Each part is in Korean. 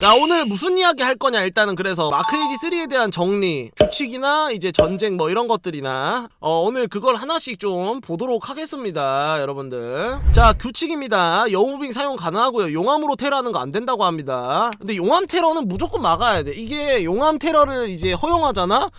자 오늘 무슨 이야기 할 거냐 일단은 그래서. 마크에이지 3에 대한 정리 규칙이나 이제 전쟁 뭐 이런 것들이나 어 오늘 그걸 하나씩 좀 보도록 하겠습니다 여러분들. 자 규칙입니다. 여우무빙 사용 가능하고요. 용암으로 테러하는 거 안 된다고 합니다. 근데 용암 테러는 무조건 막아야 돼. 이게 용암 테러를 이제 허용하잖아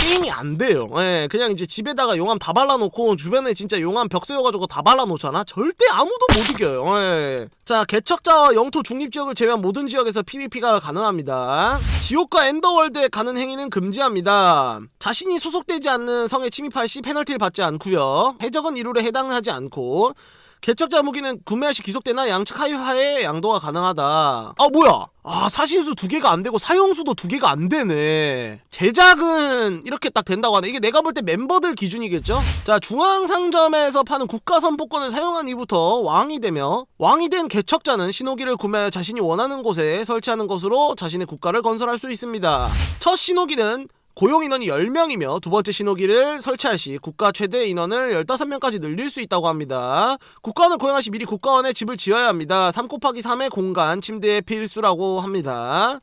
게임이 안 돼요. 예, 그냥 이제 집에다가 용암 다 발라놓고 주변에 진짜 용암 벽 세워가지고 다 발라놓잖아. 절대 아무도 못 이겨요. 예. 자, 개척자와 영토 중립 지역을 제외한 모든 지역에서 PVP가 가능합니다. 지옥과 엔더월드에 가는 행위는 금지합니다. 자신이 소속되지 않는 성에 침입할 시 페널티를 받지 않고요. 해적은 이룰에 해당하지 않고 개척자 무기는 구매할 시 귀속되나 양측 하위하에 양도가 가능하다. 아 뭐야? 아 사신수 두 개가 안 되고 사용수도 두 개가 안 되네. 제작은 이렇게 딱 된다고 하네. 이게 내가 볼 때 멤버들 기준이겠죠? 자 중앙 상점에서 파는 국가 선포권을 사용한 이후부터 왕이 되며 왕이 된 개척자는 신호기를 구매하여 자신이 원하는 곳에 설치하는 것으로 자신의 국가를 건설할 수 있습니다. 첫 신호기는 고용 인원이 10명이며 두 번째 신호기를 설치할 시 국가 최대 인원을 15명까지 늘릴 수 있다고 합니다. 국가원을 고용할 시 미리 국가원에 집을 지어야 합니다. 3 곱하기 3의 공간, 침대의 필수라고 합니다.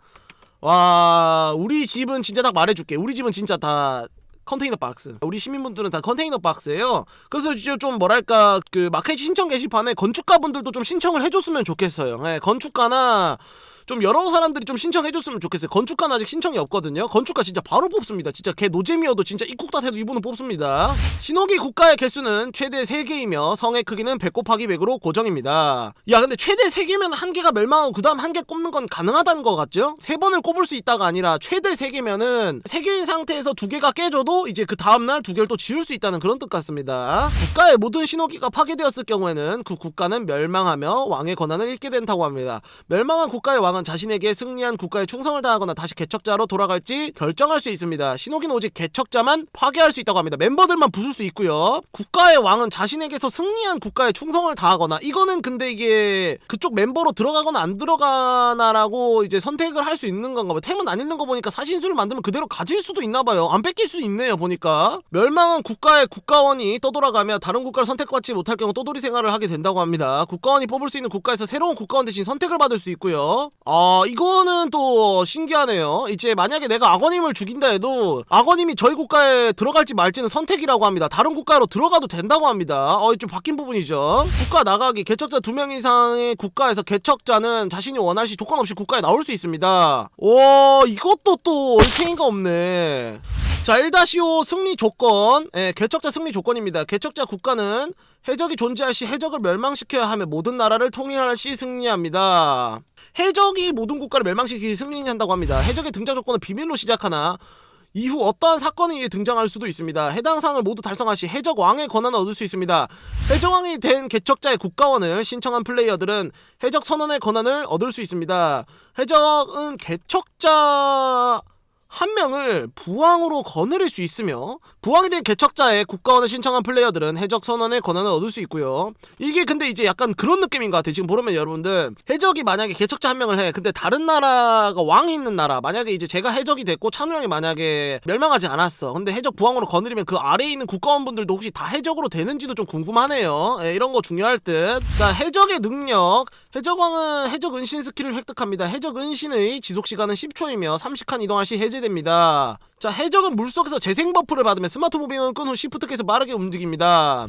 와, 우리 집은 진짜 딱 말해줄게. 우리 집은 진짜 다 컨테이너 박스. 우리 시민분들은 다 컨테이너 박스예요. 그래서 이제 좀 뭐랄까 그 마켓 신청 게시판에 건축가분들도 좀 신청을 해줬으면 좋겠어요. 네, 건축가나 좀 여러 사람들이 좀 신청해줬으면 좋겠어요. 건축가는 아직 신청이 없거든요. 건축가 진짜 바로 뽑습니다. 진짜 걔 노잼이어도 진짜 입국다 해도 이분은 뽑습니다. 신호기 국가의 개수는 최대 3개이며 성의 크기는 100 곱하기 100으로 고정입니다. 야 근데 최대 3개면 한 개가 멸망하고 그 다음 한 개 꼽는 건 가능하다는 거 같죠? 세 번을 꼽을 수 있다가 아니라 최대 3개면은 3개인 상태에서 두 개가 깨져도 이제 그 다음날 두 개를 또 지울 수 있다는 그런 뜻 같습니다. 국가의 모든 신호기가 파괴되었을 경우에는 그 국가는 멸망하며 왕의 권한을 잃게 된다고 합니다. 멸망한 국가의 왕은 자신에게 승리한 국가에 충성을 다하거나 다시 개척자로 돌아갈지 결정할 수 있습니다. 신호기는 오직 개척자만 파괴할 수 있다고 합니다. 멤버들만 부술 수 있고요. 국가의 왕은 자신에게서 승리한 국가에 충성을 다하거나 이거는 근데 이게 그쪽 멤버로 들어가거나 안 들어가나라고 이제 선택을 할 수 있는 건가 봐요. 템은 안 읽는 거 보니까 사신수를 만들면 그대로 가질 수도 있나 봐요. 안 뺏길 수 있네요. 보니까 멸망한 국가의 국가원이 떠돌아가며 다른 국가를 선택받지 못할 경우 떠돌이 생활을 하게 된다고 합니다. 국가원이 뽑을 수 있는 국가에서 새로운 국가원 대신 선택을 받을 수 있고요. 아 이거는 또 신기하네요. 이제 만약에 내가 악어님을 죽인다 해도 악어님이 저희 국가에 들어갈지 말지는 선택이라고 합니다. 다른 국가로 들어가도 된다고 합니다. 어, 좀 바뀐 부분이죠. 국가 나가기 개척자 두 명 이상의 국가에서 개척자는 자신이 원할 시 조건 없이 국가에 나올 수 있습니다. 와 이것도 또 얼탱이가 없네. 자 1-5 승리 조건 예, 개척자 승리 조건입니다. 개척자 국가는 해적이 존재할 시 해적을 멸망시켜야 하며 모든 나라를 통일할 시 승리합니다. 해적이 모든 국가를 멸망시키기 승리한다고 합니다. 해적의 등장 조건은 비밀로 시작하나 이후 어떠한 사건에 의해 등장할 수도 있습니다. 해당 사항을 모두 달성할 시 해적 왕의 권한을 얻을 수 있습니다. 해적 왕이 된 개척자의 국가원을 신청한 플레이어들은 해적 선언의 권한을 얻을 수 있습니다. 해적은 개척자 한 명을 부왕으로 거느릴 수 있으며 부왕이 된 개척자의 국가원을 신청한 플레이어들은 해적 선언의 권한을 얻을 수 있고요. 이게 근데 이제 약간 그런 느낌인 것 같아요. 지금 보면 여러분들 해적이 만약에 개척자 한 명을 해. 근데 다른 나라가 왕이 있는 나라 만약에 이제 제가 해적이 됐고 찬우 형이 만약에 멸망하지 않았어. 근데 해적 부왕으로 거느리면 그 아래에 있는 국가원분들도 혹시 다 해적으로 되는지도 좀 궁금하네요. 예, 이런 거 중요할 듯. 자 해적의 능력 해적왕은 해적 은신 스킬을 획득합니다. 해적 은신의 지속 시간은 10초이며 30칸 이동할 시 해제됩니다. 자, 해적은 물속에서 재생 버프를 받으면 스마트 무빙을 끈 후 시프트 키에서 빠르게 움직입니다.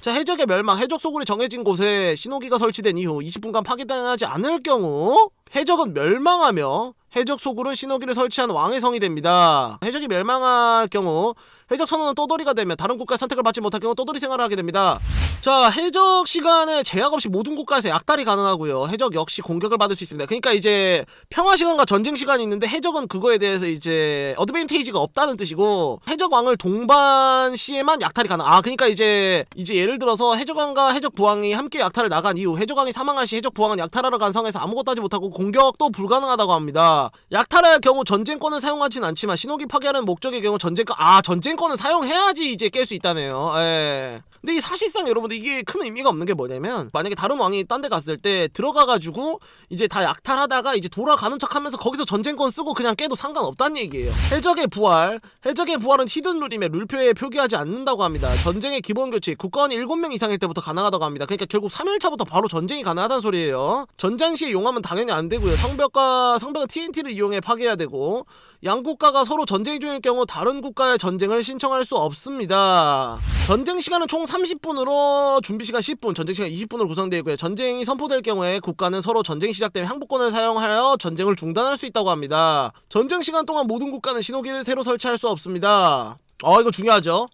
자, 해적의 멸망, 해적 소굴이 정해진 곳에 신호기가 설치된 이후 20분간 파괴당하지 않을 경우 해적은 멸망하며 해적 소굴은 신호기를 설치한 왕의 성이 됩니다. 해적이 멸망할 경우 해적 선언은 떠돌이가 되면 다른 국가의 선택을 받지 못할 경우 떠돌이 생활을 하게 됩니다. 자, 해적 시간에 제약 없이 모든 국가에서 약탈이 가능하고요. 해적 역시 공격을 받을 수 있습니다. 그러니까 이제 평화 시간과 전쟁 시간이 있는데 해적은 그거에 대해서 이제 어드밴테이지가 없다는 뜻이고 해적 왕을 동반 시에만 약탈이 가능. 아, 그러니까 이제 이제 예를 들어서 해적 왕과 해적 부왕이 함께 약탈을 나간 이후 해적 왕이 사망할 시 해적 부왕은 약탈하러 간 성에서 아무것도 하지 못하고 공격도 불가능하다고 합니다. 자 약탈할 경우 전쟁권을 사용하진 않지만 신호기 파괴하는 목적의 경우 전쟁권 아 전쟁권을 사용해야지 이제 깰 수 있다네요. 예. 근데 이 사실상 여러분들 이게 큰 의미가 없는 게 뭐냐면 만약에 다른 왕이 딴 데 갔을 때 들어가 가지고 이제 다 약탈하다가 이제 돌아가는 척하면서 거기서 전쟁권 쓰고 그냥 깨도 상관없다는 얘기예요. 해적의 부활 해적의 부활은 히든 룰임에 룰표에 표기하지 않는다고 합니다. 전쟁의 기본 규칙 국가원이 7명 이상일 때부터 가능하다고 합니다. 그러니까 결국 3일차부터 바로 전쟁이 가능하다는 소리예요. 전쟁 시에 용하면 당연히 안 되고요. 성벽과 성벽은 TNT를 이용해 파괴해야 되고 양 국가가 서로 전쟁 중일 경우 다른 국가의 전쟁을 신청할 수 없습니다. 전쟁 시간은 총 30분으로 준비 시간 10분, 전쟁 시간 20분으로 구성되어 있고요. 전쟁이 선포될 경우에 국가는 서로 전쟁이 시작되면 항복권을 사용하여 전쟁을 중단할 수 있다고 합니다. 전쟁 시간 동안 모든 국가는 신호기를 새로 설치할 수 없습니다. 어 이거 중요하죠.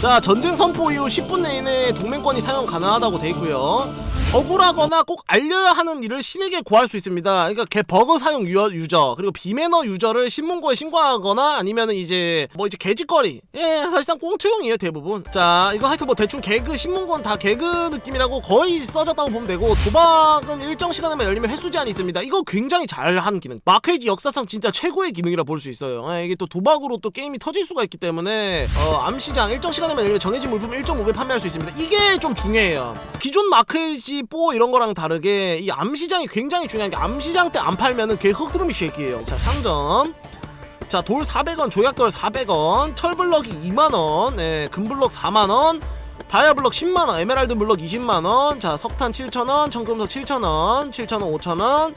자 전쟁 선포 이후 10분 내내 동맹권이 사용 가능하다고 돼 있고요. 억울하거나 꼭 알려야 하는 일을 신에게 구할 수 있습니다. 그러니까 개 버그 사용 유저, 유저 그리고 비매너 유저를 신문고에 신고하거나 아니면은 이제 뭐 이제 개짓거리 예 사실상 꽁투용이에요 대부분. 자 이거 하여튼 뭐 대충 개그 신문고는 다 개그 느낌이라고 거의 써졌다고 보면 되고 도박은 일정 시간에만 열리면 횟수 제한이 있습니다. 이거 굉장히 잘한 기능. 마크에지 역사상 진짜 최고의 기능이라 볼 수 있어요. 예, 이게 또 도박으로 또 게임이 터질 수가 있기 때문에 어, 암시장 일정 시간에만 열리면 정해진 물품 1.5배 판매할 수 있습니다. 이게 좀 중요해요. 기존 마크에지 4 이런 거랑 다르게 이 암시장이 굉장히 중요한 게 암시장 때 안 팔면은 걔 흑드름이 쉐이키예요. 자 상점. 자 돌 400원, 조약돌 400원, 철블럭이 2만원, 네, 금블럭 4만원, 다이아블럭 10만원, 에메랄드 블럭 20만원, 자 석탄 7천원, 청금석 7천원, 7천원 5천원,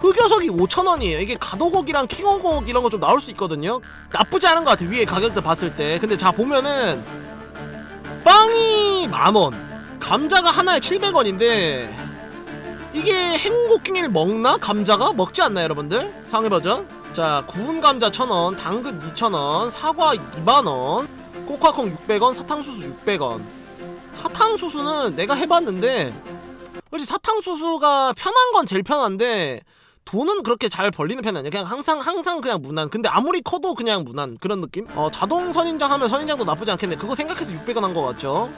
흑요석이 5천원이에요. 이게 가도곡이랑 킹어곡 이런 거 좀 나올 수 있거든요. 나쁘지 않은 것 같아 위에 가격들 봤을 때. 근데 자 보면은 빵이 만원, 감자가 하나에 700원인데 이게 행복갱이를 먹나? 감자가? 먹지 않나요 여러분들? 상해 버전 자 구운 감자 1000원 당근 2000원 사과 2만원 코카콩 600원 사탕수수 600원 사탕수수는 내가 해봤는데 그렇지 사탕수수가 편한 건 제일 편한데 돈은 그렇게 잘 벌리는 편이 아니야 그냥 항상 항상 그냥 무난 근데 아무리 커도 그냥 무난 그런 느낌? 어 자동 선인장 하면 선인장도 나쁘지 않겠네 그거 생각해서 600원 한 거 같죠?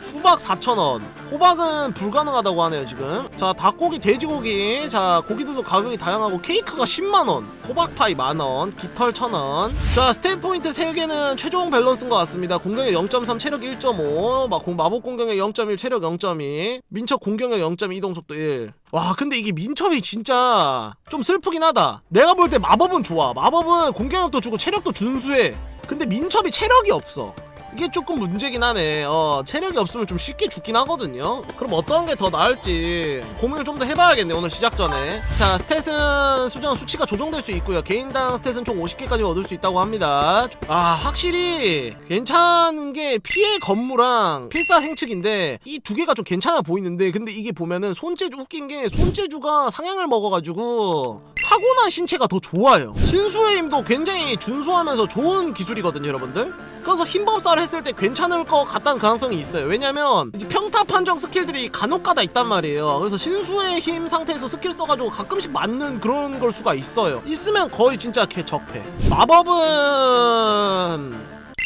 수박 4,000원. 호박은 불가능하다고 하네요 지금. 자 닭고기 돼지고기. 자 고기들도 가격이 다양하고 케이크가 10만원. 호박파이 만원. 깃털 1,000원. 자 스탯 포인트 3개는 최종 밸런스인 것 같습니다. 공격력 0.3 체력 1.5막 공- 마법 공격력 0.1 체력 0.2 민첩 공격력 0.2 이동속도 1와 근데 이게 민첩이 진짜 좀 슬프긴 하다. 내가 볼 때 마법은 좋아. 마법은 공격력도 주고 체력도 준수해. 근데 민첩이 체력이 없어 이게 조금 문제긴 하네. 어, 체력이 없으면 좀 쉽게 죽긴 하거든요. 그럼 어떤 게 더 나을지 고민을 좀 더 해봐야겠네, 오늘 시작 전에. 자, 스탯은 수정 수치가 조정될 수 있고요. 개인당 스탯은 총 50개까지 얻을 수 있다고 합니다. 아, 확실히 괜찮은 게 피해 건무랑 필사 행측인데 이 두 개가 좀 괜찮아 보이는데 근데 이게 보면은 손재주 웃긴 게 손재주가 상향을 먹어가지고 타고난 신체가 더 좋아요. 신수의 힘도 굉장히 준수하면서 좋은 기술이거든요, 여러분들. 그래서 힘법사를 했을 때 괜찮을 것 같다는 가능성이 있어요. 왜냐면 이제 평타 판정 스킬들이 간혹가다 있단 말이에요. 그래서 신수의 힘 상태에서 스킬 써가지고 가끔씩 맞는 그런 걸 수가 있어요. 있으면 거의 진짜 개 적패. 마법은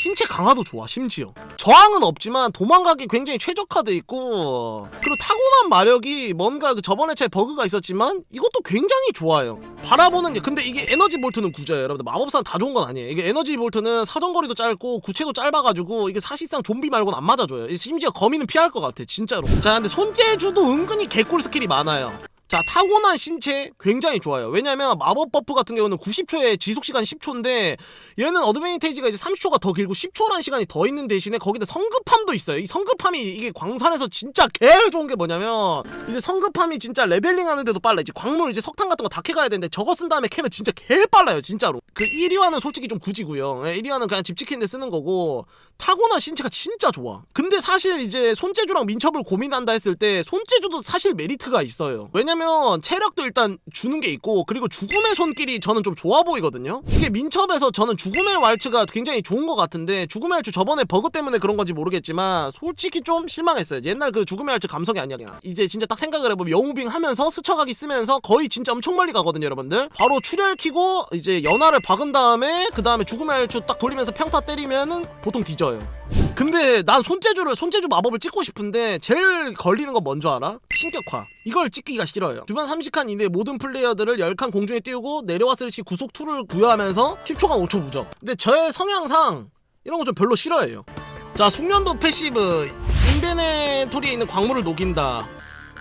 신체 강화도 좋아 심지어. 저항은 없지만 도망가기 굉장히 최적화돼 있고 그리고 타고난 마력이 뭔가 그 저번에 제 버그가 있었지만 이것도 굉장히 좋아요. 바라보는 게 근데 이게 에너지 볼트는 구조예요. 여러분들 마법사는 다 좋은 건 아니에요. 이게 에너지 볼트는 사정거리도 짧고 구체도 짧아가지고 이게 사실상 좀비 말고는 안 맞아줘요. 심지어 거미는 피할 것 같아 진짜로. 자 근데 손재주도 은근히 개꿀 스킬이 많아요 자 타고난 신체 굉장히 좋아요. 왜냐면 마법 버프 같은 경우는 90초에 지속시간 10초인데 얘는 어드밴테이지가 이제 30초가 더 길고 10초라는 시간이 더 있는 대신에 거기다 성급함도 있어요. 이 성급함이 이게 광산에서 진짜 개 좋은 게 뭐냐면 이제 성급함이 진짜 레벨링 하는데도 빨라. 이제 광물 이제 석탄 같은 거 다 캐가야 되는데 저거 쓴 다음에 캐면 진짜 개 빨라요 진짜로. 그 1위화는 솔직히 좀 굳이고요. 1위화는 그냥 집 지키는데 쓰는 거고 타고난 신체가 진짜 좋아. 근데 사실 이제 손재주랑 민첩을 고민한다 했을 때 손재주도 사실 메리트가 있어요. 왜냐 면 체력도 일단 주는 게 있고 그리고 죽음의 손길이 저는 좀 좋아 보이거든요. 이게 민첩에서 저는 죽음의 왈츠가 굉장히 좋은 것 같은데 죽음의 왈츠 저번에 버그 때문에 그런 건지 모르겠지만 솔직히 좀 실망했어요. 옛날 그 죽음의 왈츠 감성이 아니야 이제 진짜 딱 생각을 해보면 영우빙 하면서 스쳐가기 쓰면서 거의 진짜 엄청 멀리 가거든요 여러분들. 바로 출혈 키고 이제 연화를 박은 다음에 그 다음에 죽음의 왈츠 딱 돌리면서 평타 때리면은 보통 뒤져요 근데 난 손재주를 손재주 마법을 찍고 싶은데 제일 걸리는 건 뭔지 알아? 신격화. 이걸 찍기가 싫어요. 주변 30칸 이내 모든 플레이어들을 10칸 공중에 띄우고 내려왔을 시 구속 2를 부여하면서 10초간 5초 무적 근데 저의 성향상 이런 거 좀 별로 싫어해요. 자 숙련도 패시브. 인베네토리에 있는 광물을 녹인다.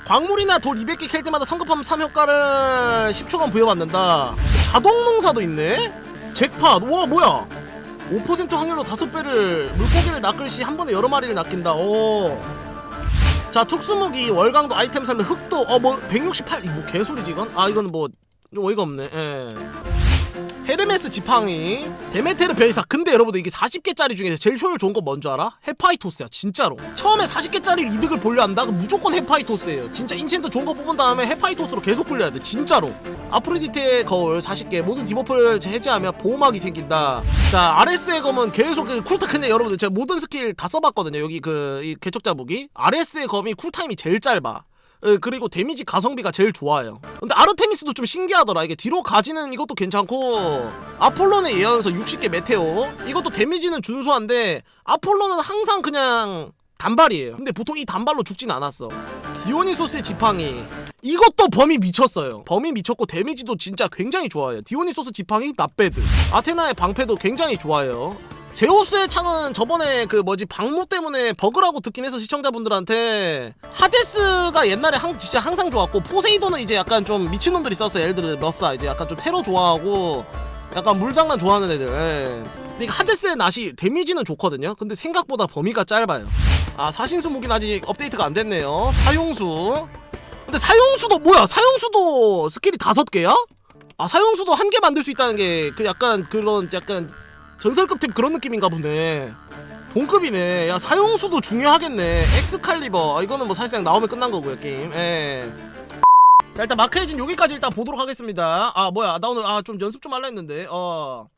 광물이나 돌 200개 캘 때마다 성급함 3효과를 10초간 부여받는다. 자동 농사도 있네? 잭팟. 와 뭐야 5% 확률로 5배를 물고기를 낚을 시 한 번에 여러 마리를 낚인다 오. 자 특수무기 월강도 아이템 살면 흑도 어 뭐 168 이거 뭐 개소리지 이건? 아 이건 뭐 좀 어이가 없네 예. 헤르메스 지팡이. 데메테르 별사. 근데 여러분들 이게 40개짜리 중에서 제일 효율 좋은 건 뭔지 알아? 헤파이토스야 진짜로. 처음에 40개짜리 이득을 보려 한다? 그럼 무조건 헤파이토스예요. 진짜 인챈트 좋은 거 뽑은 다음에 헤파이토스로 계속 굴려야 돼 진짜로. 아프로디테의 거울 40개 모든 디버프를 해제하면 보호막이 생긴다. 자 RS의 검은 계속 그 쿨타 근데 여러분들 제가 모든 스킬 다 써봤거든요. 여기 그이 개척자 무기 RS의 검이 쿨타임이 제일 짧아 예, 그리고 데미지 가성비가 제일 좋아요. 근데 아르테미스도 좀 신기하더라. 이게 뒤로 가지는 이것도 괜찮고 아폴론의 예언서 60개 메테오 이것도 데미지는 준수한데 아폴론은 항상 그냥 단발이에요. 근데 보통 이 단발로 죽진 않았어. 디오니소스의 지팡이 이것도 범위 미쳤어요. 범위 미쳤고 데미지도 진짜 굉장히 좋아요. 디오니소스 지팡이 나배드 아테나의 방패도 굉장히 좋아요. 제우스의 창은 저번에 그 뭐지 방무 때문에 버그라고 듣긴 해서 시청자분들한테. 하데스가 옛날에 항, 진짜 항상 좋았고 포세이돈은 이제 약간 좀 미친놈들이 있었어 예를 들어 러싸 이제 약간 좀 테러 좋아하고 약간 물장난 좋아하는 애들. 예. 근데 하데스의 낫이 데미지는 좋거든요. 근데 생각보다 범위가 짧아요. 아 사신수 무기는 아직 업데이트가 안 됐네요. 사용수. 근데 사용수도 뭐야? 사용수도 스킬이 다섯 개야? 아 사용수도 한 개 만들 수 있다는 게 그 약간 그런 약간 전설급 템 그런 느낌인가 보네. 동급이네. 야 사용수도 중요하겠네. 엑스칼리버. 아, 이거는 뭐 사실상 나오면 끝난 거고요 게임. 예. 자 일단 마크해진 여기까지 일단 보도록 하겠습니다. 아 뭐야 나 오늘 아 좀 연습 좀 할라 했는데 어.